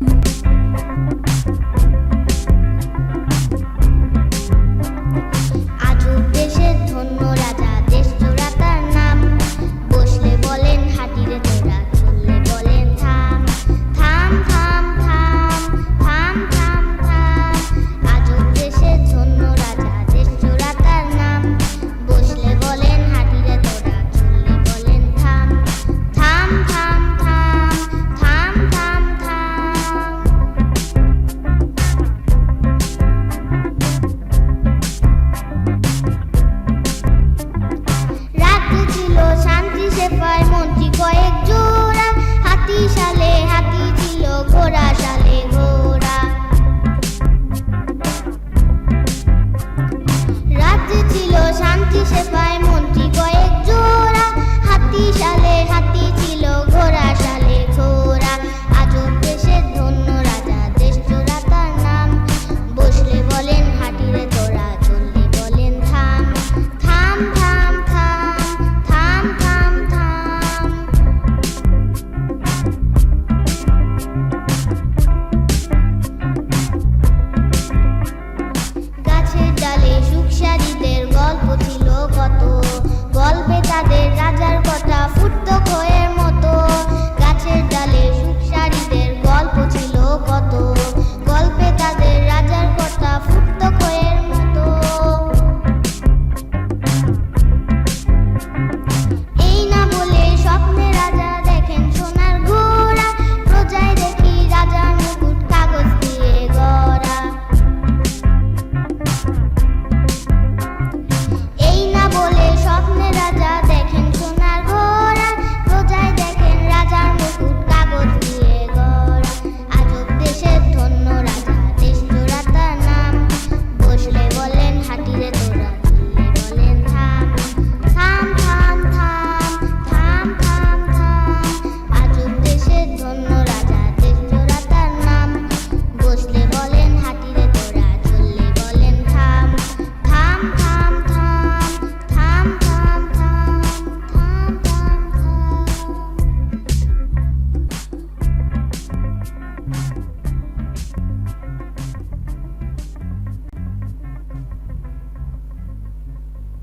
Bye. ছিল শান্তি সে পায় মন্ত্রী কয়েকজন